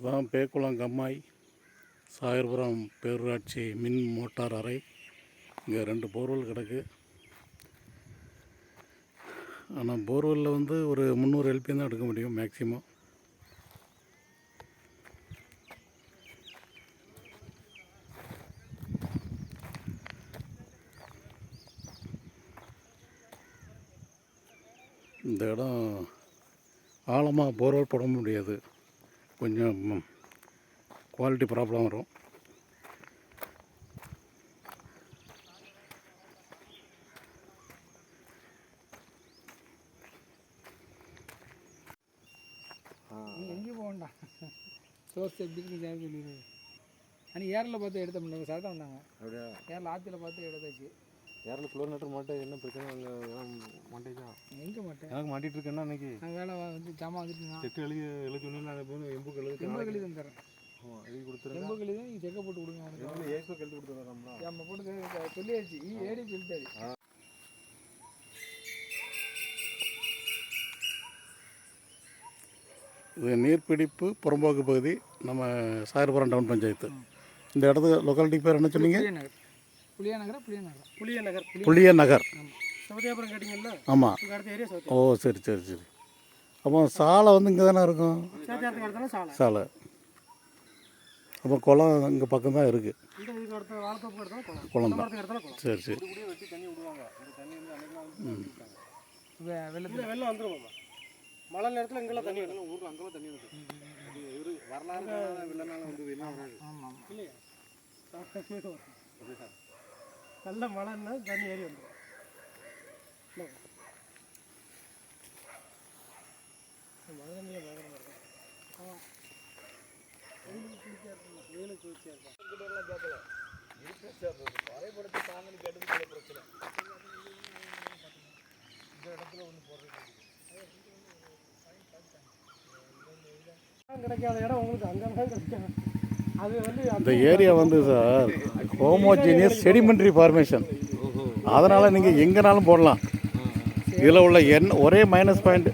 அதான் பேக்குளம் கம்மாய் சாகர்புரம் பேரூராட்சி மின் மோட்டார் அறை. இங்கே ரெண்டு போர்வெல் கிடக்கு. ஆனால் போர்வெல்லில் வந்து ஒரு முந்நூறு எல்பி தான் எடுக்க முடியும் மேக்சிமம். இந்த இடம் ஆழமாக போர்வெல் போட முடியாது. கொஞ்சம் குவாலிட்டி ப்ராப்ளம் வரும். எங்கேயும் போக வேண்டாம். சோர்ஸ் எப்படி இருக்கு சார் சொல்லிடு அன்றைக்கி ஏரில் பார்த்து எடுத்த முடியும் சார் தான் வந்தாங்க. அப்படியா? ஏரில் ஆற்றுல பார்த்து எடுத்தாச்சு. ஃப்ளோர் நெட்டர் மாட்டேன் என்ன பிரச்சனை? அங்கே மாட்டேஜா எங்கே மாட்டேன்? எனக்கு மாட்டிட்டு இருக்கேன்னா அன்னைக்கு? நான் வேலை வந்து ஜாமான் வந்துட்டு செக்கு எழுதி எழுதி நான் போய் எம்புக்கு எழுதி எண்பது கழி தான் தரேன் ஆமாம் எழுதி கொடுத்துருங்க. எண்பது கழி தான் நீங்கள் செக்கை போட்டு கொடுங்க ஏசுக்கு எழுதி கொடுத்துருக்கோம்னா நம்ம. போட்டு சொல்லியாச்சு. ஈ ஏடி சொல்லிட்டாரு. இது நீர்பிடிப்பு புறம்போக்கு பகுதி நம்ம சாயர்புரம் டவுன் பஞ்சாயத்து. இந்த இடத்துக்கு லொக்காலிட்டி பேர் என்ன சொன்னீங்க? புளியா நகரா புளியா நகரா புளியா நகர் புளிய நகர் சௌதியாபுரம் கேட்டிங்கல்ல ஆமாம் ஓ சரி சரி சரி. அப்போ சாலை வந்து இங்கே தானே இருக்கும்? சாலை. சாலை. அப்போ குளம் இங்கே பக்கம் தான் இருக்குது குளம். தான். சரி சரி. இப்படியே வச்சு தண்ணி விடுவாங்க. இந்த தண்ணி வந்து அன்னைக்கெல்லாம் வந்து விட்டாங்க வெள்ளத்தில். வெள்ளம் வந்துடும் மழை நேரத்தில் இங்கெல்லாம் தண்ணி வரும் ஊரில் அங்கெல்லாம் தண்ணி வரலாறு வெள்ளனால வந்து என்ன வராது. ஆமாம் ஆமாம். இல்லையா? நல்ல மழைன்னா தண்ணி ஏறி வந்துடும் மழை தண்ணியில் பயங்கரமாக இருக்கும். ஆமாம் வெயிலுக்கு குளிச்சா இருக்கும்? வெயிலுக்கு குளிச்சா இருக்கும்? கிடைக்காத இடம் உங்களுக்கு அங்கே தான் கிடைக்கும். இந்த ஏரியா வந்து சார் ஹோமோஜீனியஸ் செடிமெண்ட்ரி ஃபார்மேஷன் அதனால் நீங்கள் எங்கேனாலும் போடலாம். இதில் உள்ள என் ஒரே மைனஸ் பாயிண்ட்